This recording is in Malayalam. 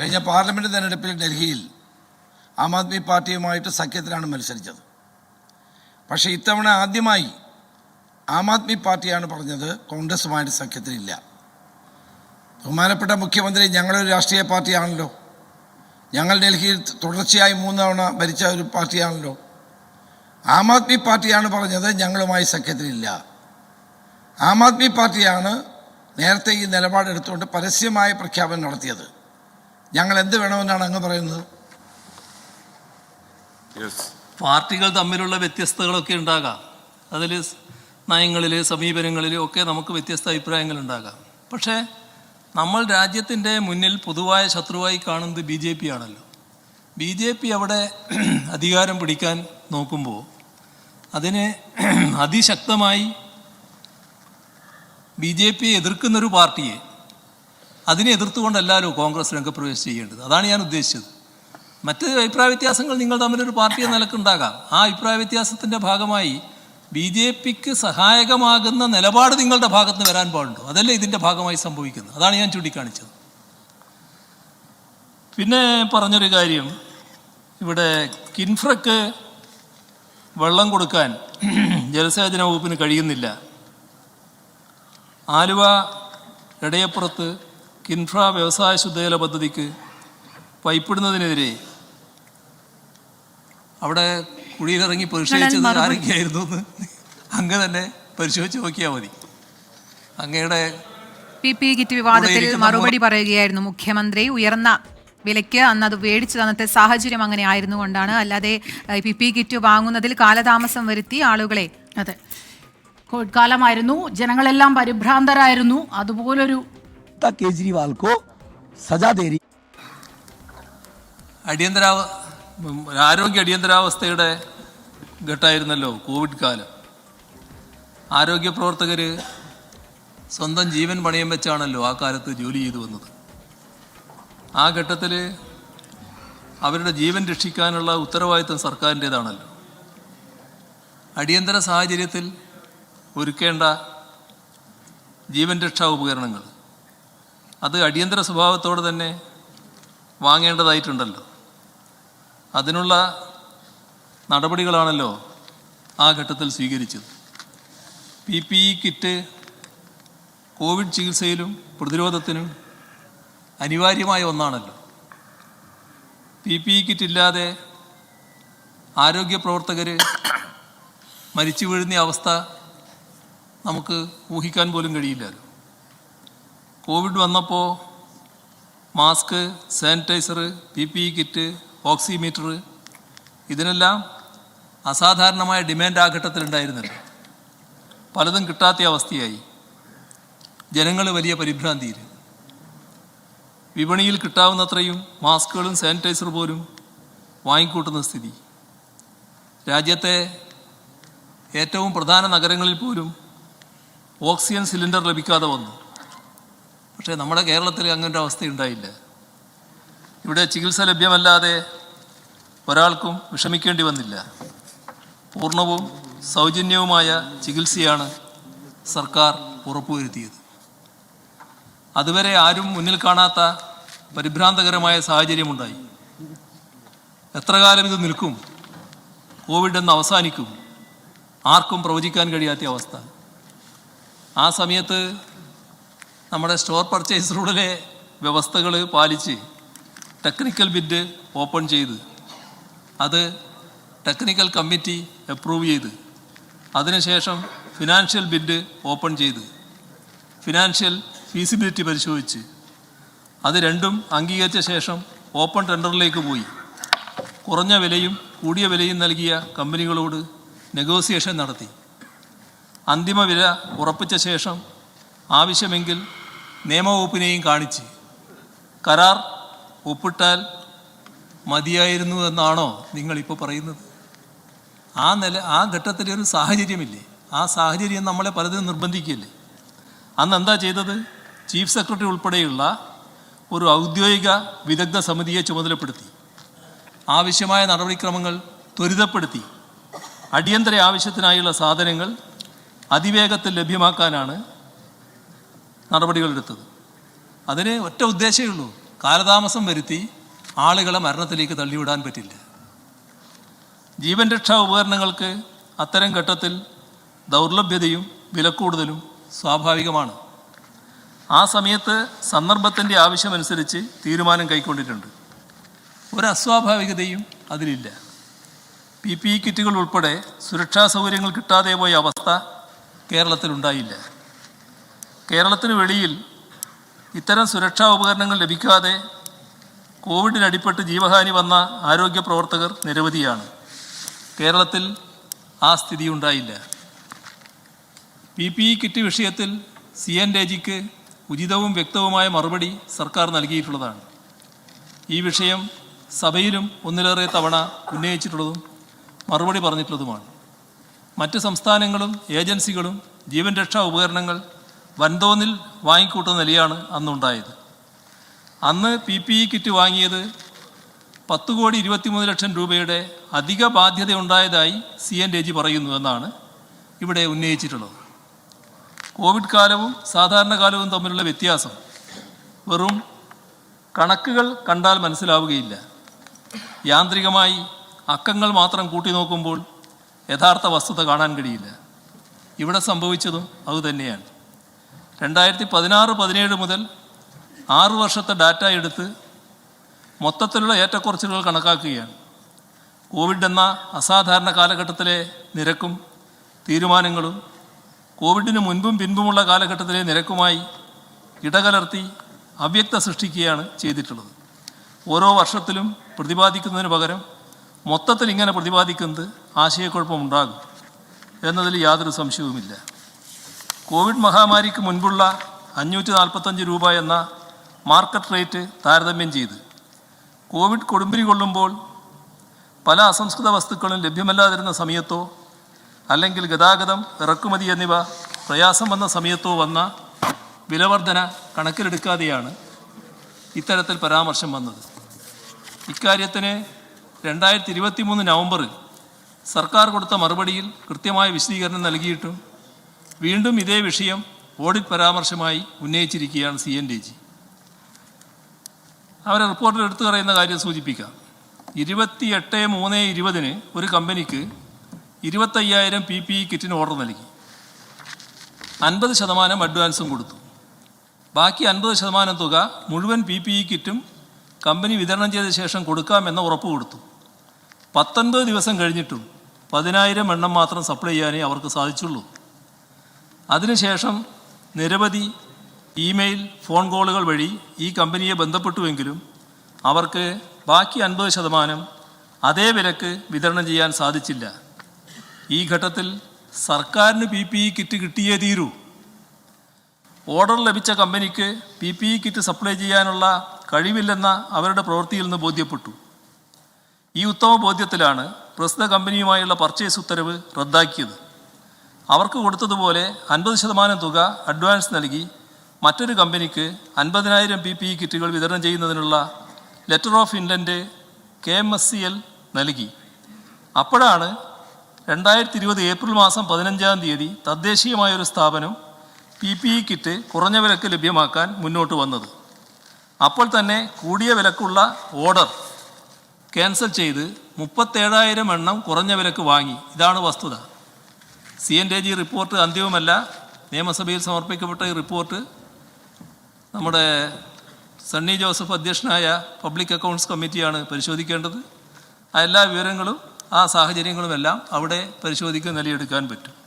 കഴിഞ്ഞ പാർലമെന്റ് തെരഞ്ഞെടുപ്പിൽ ഡൽഹിയിൽ ആം ആദ്മി പാർട്ടിയുമായിട്ട് സഖ്യത്തിലാണ് മത്സരിച്ചത്. പക്ഷേ ഇത്തവണ ആദ്യമായി ആം ആദ്മി പാർട്ടിയാണ് പറഞ്ഞത് കോൺഗ്രസുമായിട്ട് സഖ്യത്തിലില്ല. ബഹുമാനപ്പെട്ട മുഖ്യമന്ത്രി ഞങ്ങളൊരു രാഷ്ട്രീയ പാർട്ടിയാണല്ലോ. ഞങ്ങൾ ഡൽഹിയിൽ തുടർച്ചയായി മൂന്നവണ ഭരിച്ച ഒരു പാർട്ടിയാണല്ലോ. ആം ആദ്മി പാർട്ടിയാണ് പറഞ്ഞത് ഞങ്ങളുമായി സഖ്യത്തിലില്ല. ആം ആദ്മി പാർട്ടിയാണ് നേരത്തെ ഈ നിലപാടെടുത്തുകൊണ്ട് പരസ്യമായ പ്രഖ്യാപനം നടത്തിയത്. ഞങ്ങൾ എന്ത് വേണമെന്നാണ് അങ്ങ് പറയുന്നത്? പാർട്ടികൾ തമ്മിലുള്ള വ്യത്യസ്തകളൊക്കെ ഉണ്ടാകാം. അതിൽ നയങ്ങളിൽ സമീപനങ്ങളിൽ ഒക്കെ നമുക്ക് വ്യത്യസ്ത അഭിപ്രായങ്ങൾ ഉണ്ടാകാം. പക്ഷേ നമ്മൾ രാജ്യത്തിന്റെ മുന്നിൽ പൊതുവായ ശത്രുവായി കാണുന്നത് ബി ജെ പി ആണല്ലോ. ബി ജെ പി അവിടെ അധികാരം പിടിക്കാൻ നോക്കുമ്പോൾ അതിന് അതിശക്തമായി ബി ജെ പിയെ എതിർക്കുന്നൊരു പാർട്ടിയെ അതിനെ എതിർത്തുകൊണ്ടല്ലല്ലോ കോൺഗ്രസ് രംഗപ്രവേശം ചെയ്യേണ്ടത്. അതാണ് ഞാൻ ഉദ്ദേശിച്ചത്. മറ്റ് അഭിപ്രായ വ്യത്യാസങ്ങൾ നിങ്ങൾ തമ്മിലൊരു പാർട്ടി എന്ന നിലക്കുണ്ടാകാം ആ അഭിപ്രായ വ്യത്യാസത്തിന്റെ ഭാഗമായി ബി ജെ പിക്ക് സഹായകമാകുന്ന നിലപാട് നിങ്ങളുടെ ഭാഗത്ത് വരാൻ പാടുണ്ടോ? അതല്ലേ ഇതിന്റെ ഭാഗമായി സംഭവിക്കുന്നത്. അതാണ് ഞാൻ ചൂണ്ടിക്കാണിച്ചത്. പിന്നെ പറഞ്ഞൊരു കാര്യം. ഇവിടെ കിൻഫ്രക്ക് വെള്ളം കൊടുക്കാൻ ജലസേചന വകുപ്പിന് കഴിയുന്നില്ല. ആലുവ ഇടയപ്പുറത്ത് കിൻഫ്ര വ്യവസായ ശുദ്ധജല പദ്ധതിക്ക് പൈപ്പിടുന്നതിനെതിരെ അവിടെ കുഴിയിലിറങ്ങി പ്രതിഷേധിച്ചത് മറുപടി- ആരൊക്കെയായിരുന്നു എന്ന് അങ്ങ് തന്നെ പരിശോധിച്ച് നോക്കിയാൽ മതി. അങ്ങയുടെ പി പി കിറ്റ് വിവാദത്തിൽ മറുപടി പറയുകയായിരുന്നു മുഖ്യമന്ത്രി. ഉയർന്ന വിലയ്ക്ക് അന്ന് അത് മേടിച്ചു തന്നത്തെ സാഹചര്യം അങ്ങനെ ആയിരുന്നു കൊണ്ടാണ്. അല്ലാതെ പി പി കിറ്റ് വാങ്ങുന്നതിൽ കാലതാമസം വരുത്തി ആളുകളെ. അതെ. കോവിഡ് കാലമായിരുന്നു. ജനങ്ങളെല്ലാം പരിഭ്രാന്തരായിരുന്നു. അതുപോലൊരു जनता केजरीवाल को सजा दे रही അടിയന്തരാവ ഉം, ആരോഗ്യ അടിയന്തരാവസ്ഥയുടെ ഘട്ടമായിരുന്നല്ലോ കോവിഡ് കാലം ആരോഗ്യ പ്രവർത്തകർ സ്വന്തം ജീവൻ പണയം വെച്ചാണല്ലോ ആ കാലത്ത് ജോലി ചെയ്തു വന്നത് ആ ഘട്ടത്തിൽ അവരുടെ ജീവൻ രക്ഷിക്കാനുള്ള ഉത്തരവാദിത്വം സർക്കാരിൻ്റേതാണല്ലോ അടിയന്തര സാഹചര്യത്തിൽ ഒരുക്കേണ്ട ജീവൻ രക്ഷാ ഉപകരണങ്ങൾ അത് അടിയന്തര സ്വഭാവത്തോട് തന്നെ വാങ്ങേണ്ടതായിട്ടുണ്ടല്ലോ. അതിനുള്ള നടപടികളാണല്ലോ ആ ഘട്ടത്തിൽ സ്വീകരിച്ചത്. P P E kit Covid ചികിത്സയിലും പ്രതിരോധത്തിനും അനിവാര്യമായ ഒന്നാണല്ലോ. പി പി ഇ കിറ്റ് ഇല്ലാതെ ആരോഗ്യ പ്രവർത്തകർ മരിച്ചു വീഴുന്ന അവസ്ഥ നമുക്ക് ഊഹിക്കാൻ പോലും കഴിയില്ലല്ലോ. കോവിഡ് വന്നപ്പോൾ mask sanitiser P P E kit oximeter ഇതിനെല്ലാം അസാധാരണമായ ഡിമാൻഡ് ആ ഘട്ടത്തിലുണ്ടായിരുന്നില്ല പലതും കിട്ടാത്ത അവസ്ഥയായി. ജനങ്ങൾ വലിയ പരിഭ്രാന്തിയിൽ. വിപണിയിൽ കിട്ടാവുന്നത്രയും മാസ്കുകളും സാനിറ്റൈസർ പോലും വാങ്ങിക്കൂട്ടുന്ന സ്ഥിതി. രാജ്യത്തെ ഏറ്റവും പ്രധാന നഗരങ്ങളിൽ പോലും ഓക്സിജൻ സിലിണ്ടർ ലഭിക്കാതെ വന്നു. പക്ഷേ നമ്മുടെ കേരളത്തിൽ അങ്ങനെ ഒരു അവസ്ഥ ഉണ്ടായില്ല ഇവിടെ ചികിത്സ ലഭ്യമല്ലാതെ ഒരാൾക്കും വിഷമിക്കേണ്ടി വന്നില്ല. പൂർണവും സൗജന്യവുമായ ചികിത്സയാണ് സർക്കാർ ഉറപ്പുവരുത്തിയത്. അതുവരെ ആരും മുന്നിൽ കാണാത്ത പരിഭ്രാന്തകരമായ സാഹചര്യമുണ്ടായി. എത്ര കാലം ഇത് നിൽക്കും? കോവിഡ് എന്ന് അവസാനിക്കും. ആർക്കും പ്രവചിക്കാൻ കഴിയാത്ത അവസ്ഥ. ആ സമയത്ത് നമ്മുടെ സ്റ്റോർ പർച്ചേസ് റൂളിലെ വ്യവസ്ഥകൾ പാലിച്ച് ടെക്നിക്കൽ ബിഡ് ഓപ്പൺ ചെയ്ത് അത് ടെക്നിക്കൽ കമ്മിറ്റി അപ്രൂവ് ചെയ്ത് അതിനുശേഷം ഫിനാൻഷ്യൽ ബിഡ് ഓപ്പൺ ചെയ്ത് ഫിനാൻഷ്യൽ ഫീസിബിലിറ്റി പരിശോധിച്ച് അത് രണ്ടും അംഗീകരിച്ച ശേഷം ഓപ്പൺ ടെൻഡറിലേക്ക് പോയി. കുറഞ്ഞ വിലയും കൂടിയ വിലയും നൽകിയ കമ്പനികളോട് നെഗോസിയേഷൻ നടത്തി. അന്തിമ വില ഉറപ്പിച്ച ശേഷം ആവശ്യമെങ്കിൽ നിയമവകുപ്പിനെയും കാണിച്ച് കരാർ ഒപ്പിട്ടാൽ മതിയായിരുന്നു എന്നാണോ നിങ്ങളിപ്പോൾ പറയുന്നത്? ആ നില ആ ഘട്ടത്തിലൊരു സാഹചര്യമില്ലേ? ആ സാഹചര്യം നമ്മളെ പലതിനും നിർബന്ധിക്കില്ലേ അന്ന് എന്താ ചെയ്തത്? ചീഫ് സെക്രട്ടറി ഉൾപ്പെടെയുള്ള ഒരു ഔദ്യോഗിക വിദഗ്ധ സമിതിയെ ചുമതലപ്പെടുത്തി. ആവശ്യമായ നടപടിക്രമങ്ങൾ ത്വരിതപ്പെടുത്തി. അടിയന്തര ആവശ്യത്തിനായുള്ള സാധനങ്ങൾ അതിവേഗത്തിൽ ലഭ്യമാക്കാനാണ് നടപടികളെടുത്തത്. അതിന് ഒറ്റ ഉദ്ദേശമേ ഉള്ളൂ. കാലതാമസം വരുത്തി ആളുകളെ മരണത്തിലേക്ക് തള്ളിവിടാൻ പറ്റില്ല. ജീവൻ രക്ഷാ ഉപകരണങ്ങൾക്ക് അത്തരം ഘട്ടത്തിൽ ദൗർലഭ്യതയും വിലക്കൂടുതലും സ്വാഭാവികമാണ്. ആ സമയത്ത് സന്ദർഭത്തിന്റെ ആവശ്യമനുസരിച്ച് തീരുമാനം കൈക്കൊണ്ടിട്ടുണ്ട്. ഒരു അസ്വാഭാവികതയും അതിലില്ല. പി പി ഇ കിറ്റുകൾ ഉൾപ്പെടെ സുരക്ഷാ സൗകര്യങ്ങൾ കിട്ടാതെ പോയ അവസ്ഥ കേരളത്തിലുണ്ടായില്ല. കേരളത്തിന് വെളിയിൽ ഇത്തരം സുരക്ഷാ ഉപകരണങ്ങൾ ലഭിക്കാതെ കോവിഡിന് അടിപ്പെട്ട് ജീവഹാനി വന്ന ആരോഗ്യ പ്രവർത്തകർ നിരവധിയാണ്. കേരളത്തിൽ ആ സ്ഥിതി ഉണ്ടായില്ല. പി പി ഇ കിറ്റ് വിഷയത്തിൽ സി എൻ രജിക്ക് ഉചിതവും വ്യക്തവുമായ മറുപടി സർക്കാർ നൽകിയിട്ടുള്ളതാണ്. ഈ വിഷയം സഭയിലും ഒന്നിലേറെ തവണ ഉന്നയിച്ചിട്ടുള്ളതും മറുപടി പറഞ്ഞിട്ടുള്ളതുമാണ്. മറ്റ് സംസ്ഥാനങ്ങളും ഏജൻസികളും ജീവൻ രക്ഷാ ഉപകരണങ്ങൾ വൻതോതിൽ വാങ്ങിക്കൂട്ടുന്ന നിലയാണ് അന്നുണ്ടായത്. അന്ന് പി പി ഇ കിറ്റ് വാങ്ങിയത് പത്ത് കോടി ഇരുപത്തിമൂന്ന് ലക്ഷം രൂപയുടെ അധിക ബാധ്യത ഉണ്ടായതായി സി എൻ രജി പറയുന്നു എന്നാണ് ഇവിടെ ഉന്നയിച്ചിട്ടുള്ളത്. കോവിഡ് കാലവും സാധാരണ കാലവും തമ്മിലുള്ള വ്യത്യാസം വെറും കണക്കുകൾ കണ്ടാൽ മനസ്സിലാവുകയില്ല. യാന്ത്രികമായി അക്കങ്ങൾ മാത്രം കൂട്ടി നോക്കുമ്പോൾ യഥാർത്ഥ വസ്തുത കാണാൻ കഴിയില്ല. ഇവിടെ സംഭവിച്ചതും അതുതന്നെയാണ്. രണ്ടായിരത്തി പതിനാറ് പതിനേഴ് മുതൽ ആറു വർഷത്തെ ഡാറ്റ എടുത്ത് മൊത്തത്തിലുള്ള ഏറ്റക്കുറച്ചിലുകൾ കണക്കാക്കുകയാണ്. കോവിഡ് എന്ന അസാധാരണ കാലഘട്ടത്തിലെ നിരക്കും തീരുമാനങ്ങളും കോവിഡിന് മുൻപും പിൻപുമുള്ള കാലഘട്ടത്തിലെ നിരക്കുമായി ഇടകലർത്തി അവ്യക്ത സൃഷ്ടിക്കുകയാണ് ചെയ്തിട്ടുള്ളത്. ഓരോ വർഷത്തിലും പ്രതിപാദിക്കുന്നതിന് പകരം മൊത്തത്തിൽ ഇങ്ങനെ പ്രതിപാദിക്കുന്നത് ആശയക്കുഴപ്പമുണ്ടാകും എന്നതിൽ യാതൊരു സംശയവുമില്ല. കോവിഡ് മഹാമാരിക്ക് മുൻപുള്ള അഞ്ഞൂറ്റി നാൽപ്പത്തഞ്ച് രൂപ എന്ന മാർക്കറ്റ് റേറ്റ് താരതമ്യം ചെയ്ത് കോവിഡ് കൊടുമ്പിരി കൊള്ളുമ്പോൾ പല അസംസ്കൃത വസ്തുക്കളും ലഭ്യമല്ലാതിരുന്ന സമയത്തോ അല്ലെങ്കിൽ ഗതാഗതം ഇറക്കുമതി എന്നിവ പ്രയാസം വന്ന സമയത്തോ വന്ന വിലവർധന കണക്കിലെടുക്കാതെയാണ് ഇത്തരത്തിൽ പരാമർശം വന്നത്. ഇക്കാര്യത്തിന് രണ്ടായിരത്തി ഇരുപത്തി മൂന്ന് നവംബറിൽ സർക്കാർ കൊടുത്ത മറുപടിയിൽ കൃത്യമായ വിശദീകരണം നൽകിയിട്ടും വീണ്ടും ഇതേ വിഷയം ഓഡിറ്റ് പരാമർശമായി ഉന്നയിച്ചിരിക്കുകയാണ് സി എൻ ഡി ജി. അവരെ റിപ്പോർട്ടിൽ എടുത്തു പറയുന്ന കാര്യം സൂചിപ്പിക്കാം. ഇരുപത്തി എട്ട് മൂന്ന് ഇരുപതിന് ഒരു കമ്പനിക്ക് ഇരുപത്തയ്യായിരം പി പി ഇ കിറ്റിന് ഓർഡർ നൽകി. അൻപത് ശതമാനം അഡ്വാൻസും കൊടുത്തു. ബാക്കി അൻപത് ശതമാനം തുക മുഴുവൻ പി പി ഇ കിറ്റും കമ്പനി വിതരണം ചെയ്ത ശേഷം കൊടുക്കാമെന്ന ഉറപ്പ് കൊടുത്തു. പത്തൊൻപത് ദിവസം കഴിഞ്ഞിട്ടും പതിനായിരം എണ്ണം മാത്രം സപ്ലൈ ചെയ്യാനേ അവർക്ക് സാധിച്ചുള്ളൂ. അതിനുശേഷം നിരവധി ഇമെയിൽ ഫോൺ കോളുകൾ വഴി ഈ കമ്പനിയെ ബന്ധപ്പെട്ടുവെങ്കിലും അവർക്ക് ബാക്കി അൻപത് ശതമാനം അതേ വിലക്ക് വിതരണം ചെയ്യാൻ സാധിച്ചില്ല. ഈ ഘട്ടത്തിൽ സർക്കാരിന് പി പി ഇ കിറ്റ് കിട്ടിയേ തീരൂ. ഓർഡർ ലഭിച്ച കമ്പനിക്ക് P P E kit supply ചെയ്യാനുള്ള കഴിവില്ലെന്ന അവരുടെ പ്രവൃത്തിയിൽ നിന്ന് ബോധ്യപ്പെട്ടു. ഈ ഉത്തമ ബോധ്യത്തിലാണ് പ്രസ്തുത കമ്പനിയുമായുള്ള പർച്ചേസ് ഉത്തരവ് റദ്ദാക്കിയത്. അവർക്ക് കൊടുത്തതുപോലെ അൻപത് ശതമാനം തുക അഡ്വാൻസ് നൽകി മറ്റൊരു കമ്പനിക്ക് അൻപതിനായിരം പി പി ഇ കിറ്റുകൾ വിതരണം ചെയ്യുന്നതിനുള്ള letter of intent K M S C L നൽകി. അപ്പോഴാണ് രണ്ടായിരത്തി ഇരുപത് ഏപ്രിൽ മാസം പതിനഞ്ചാം തീയതി തദ്ദേശീയമായ ഒരു സ്ഥാപനം പി പി ഇ കിറ്റ് കുറഞ്ഞ വിലക്ക് ലഭ്യമാക്കാൻ മുന്നോട്ട് വന്നത്. അപ്പോൾ തന്നെ കൂടിയ വിലക്കുള്ള ഓർഡർ ക്യാൻസൽ ചെയ്ത് മുപ്പത്തേഴായിരം എണ്ണം കുറഞ്ഞ വിലക്ക് വാങ്ങി. ഇതാണ് വസ്തുത. സി എൻ ജി റിപ്പോർട്ട് അന്തിമമല്ല. നിയമസഭയിൽ സമർപ്പിക്കപ്പെട്ട ഈ റിപ്പോർട്ട് നമ്മുടെ സണ്ണി ജോസഫ് അധ്യക്ഷനായ പബ്ലിക് അക്കൗണ്ട്സ് കമ്മിറ്റിയാണ് പരിശോധിക്കേണ്ടത്. ആ എല്ലാ വിവരങ്ങളും ആ സാഹചര്യങ്ങളുമെല്ലാം അവിടെ പരിശോധിക്കാൻ നിലയെടുക്കാൻ പറ്റും.